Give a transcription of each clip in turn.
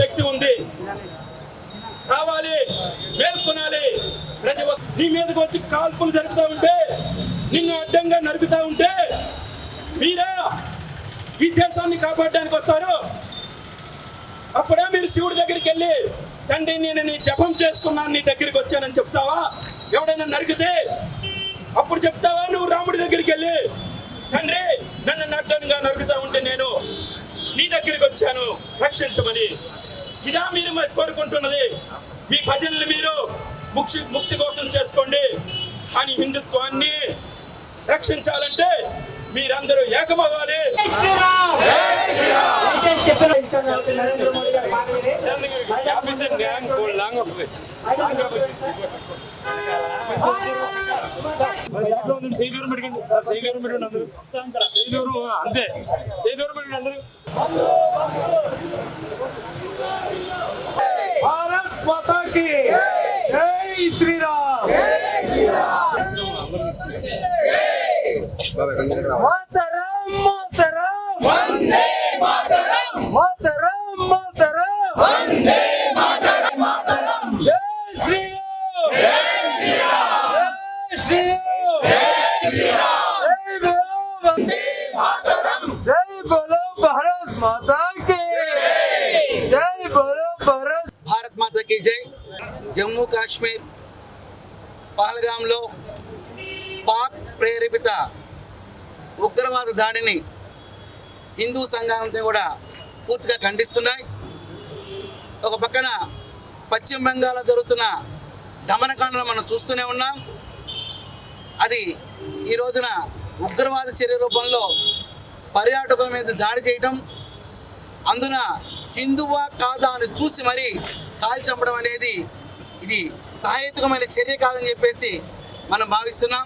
శక్తి ఉంది. కావాలి మేల్కొనాలి. ప్రతి ఒక్క నీ మీదకి వచ్చి కాల్పులు జరుపుతూ ఉంటే నిన్ను అడ్డంగా నరుకుతూ ఉంటే మీరా ఈ దేశాన్ని కాపాడడానికి వస్తారు. అప్పుడే మీరు శివుడి దగ్గరికి వెళ్ళి తండ్రి నేను నీ జపం చేసుకున్నాను నీ దగ్గరికి వచ్చానని చెప్తావా? ఎవడైనా నరికితే అప్పుడు చెప్తావా? నువ్వు రాముడి దగ్గరికి వెళ్ళి తండ్రి నన్ను నడ్డంగా నరుకుతా ఉంటే నేను నీ దగ్గరికి వచ్చాను రక్షించమని. ఇదా మీరు మరి కోరుకుంటున్నది మీ భజనలు మీరు ముక్తి ముక్తి కోసం చేసుకోండి కానీ హిందుత్వాన్ని రక్షించాలంటే మీరందరూ ఏకమవ్వాలి దయచేసి చెప్పిన मातरम मातरम वंदे मातरम मातरम मातरम वंदे मातरम मातरम जय श्री राम जय श्री राम जय श्री राम जय बोलो वंदे मातरम जय बोलो भारत माता की जय बोलो भारत భారత్ మాతకి జై జమ్మూ కాశ్మీర్ పహల్గాంలో పాక్ ప్రేరేపిత ఉగ్రవాద దాడిని హిందూ సంఘాలంతా కూడా పూర్తిగా ఖండిస్తున్నాయి. ఒక పక్కన పశ్చిమ బెంగాల్లో జరుగుతున్న దమనకాండను మనం చూస్తూనే ఉన్నాం. అది ఈ రోజున ఉగ్రవాద చర్య రూపంలో పర్యాటకుల మీద దాడి చేయటం అందున హిందువా కాదా అని చూసి మరీ కాల్చంపడం అనేది ఇది సహేతుకమైన చర్య కాదని చెప్పేసి మనం భావిస్తున్నాం.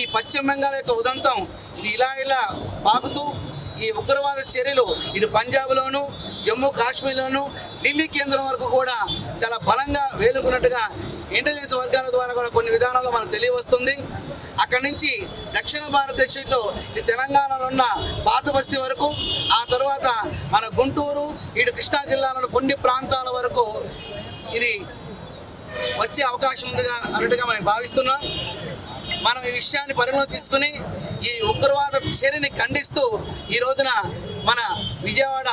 ఈ పశ్చిమ బెంగాల్ యొక్క ఉదంతం ఇది ఇలా ఇలా పాకుతూ ఈ ఉగ్రవాద చర్యలు ఇటు పంజాబ్లోను జమ్మూ కాశ్మీర్లోను ఢిల్లీ కేంద్రం వరకు కూడా చాలా బలంగా వేలుకున్నట్టుగా ఇంటెలిజెన్స్ వర్గాల ద్వారా కూడా కొన్ని విధానాలు మనకు తెలియవస్తుంది. అక్కడి నుంచి దక్షిణ భారతదేశంలో ఈ తెలంగాణలో ఉన్న పాత బస్తీ వరకు ఆ తర్వాత మన గుంటూరు ఇటు కృష్ణా జిల్లాలోని కొన్ని ప్రాంతాల వరకు ఇది వచ్చే అవకాశం ఉందిగా అన్నట్టుగా మనం భావిస్తున్నాం. మనం ఈ విషయాన్ని పరిగణలో తీసుకుని ఈ ఉగ్రవాద చర్యని ఖండిస్తూ ఈ రోజున మన విజయవాడ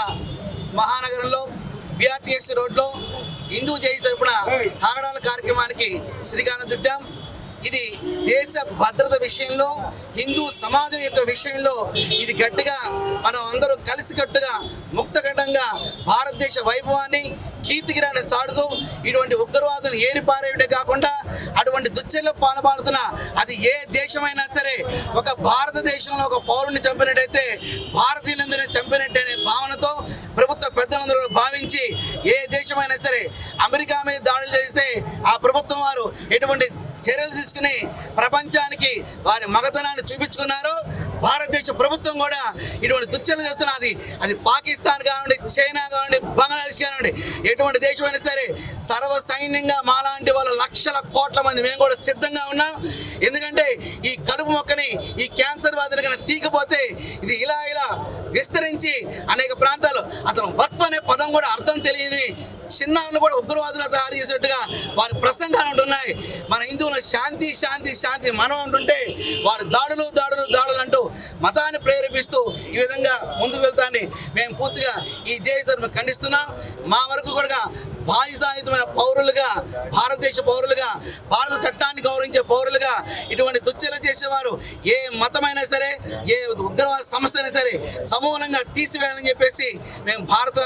మహానగరంలో బిఆర్టీఎస్ రోడ్లో హిందూ జై తరపున తాగడాల కార్యక్రమానికి శ్రీకారం చుట్టాం. ఇది దేశ భద్రత విషయంలో హిందూ సమాజం యొక్క విషయంలో ఇది గట్టిగా మనం అందరూ కలిసికట్టుగా ముక్తఘటంగా భారతదేశ వైభవాన్ని కీర్తికిరాన్ని చాటుతూ ఇటువంటి ఉగ్రవాదులు ఏరిపారేయడే కాకుండా అటువంటి దుశ్చర్యలో పాల్పడుతున్న అది ఏ దేశమైనా సరే ఒక భారతదేశంలో ఒక పౌరుని చంపినట్టయితే భారతీయులందరినీ చంపినట్టే అనే భావనతో ప్రభుత్వ పెద్దలందరూ భావించి ఏ దేశమైనా సరే అమెరికా మీద దాడులు చేస్తే ఆ ప్రభుత్వం వారు ఎటువంటి చర్యలు తీసుకుని ప్రపంచానికి వారి మగతనాన్ని చూపించుకున్నారు భారతదేశ ప్రభుత్వం కూడా ఇటువంటి దుశ్చర్యలు చేస్తున్నది అది పాకిస్తాన్ కానివ్వండి చైనా సర్వసైన్యంగా సర్వ సైన్యంగా మాలాంటి వాళ్ళ లక్షల కోట్ల మంది మేము కూడా సిద్ధంగా ఉన్నాం. ఎందుకంటే ఈ కలుపు మొక్కని ఈ క్యాన్సర్ బాధని కనుక తీకపోతే ఇది ఇలా ఇలా విస్తరించి అనేక ప్రాంతాలు అసలు వత్వ అనే పదం కూడా అర్థం తెలియని చిన్నారులు కూడా ఉగ్రవాదులు తయారు చేసేట్టుగా వారి ప్రసంగాలు ఉంటున్నాయి మన హిందువుల శాంతి శాంతి శాంతి మనం అంటుంటే వారు దాడులు దాడులు దాడులు అంటూ మతాన్ని ప్రేరేపిస్తూ ఈ విధంగా ముందుకు వెళ్తాన్ని మేము పూర్తిగా ఈ దేశ ధర్మ ఖండిస్తున్నాం. మా వరకు కూడా బాధ్యతాయుతమైన పౌరులుగా భారతదేశ పౌరులుగా భారత చట్టాన్ని గౌరవించే పౌరులుగా ఇటువంటి దుశ్చర్యలు చేసేవారు ఏ మతమైనా సరే ఏ ఉగ్రవాద సంస్థ అయినా సరే సమూలంగా తీసివేయాలని చెప్పేసి మేము భారత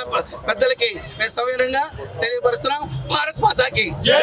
పెద్దలకి మేము సవినయంగా తెలియపరుస్తున్నాం. భారత్ మాతాకి. జై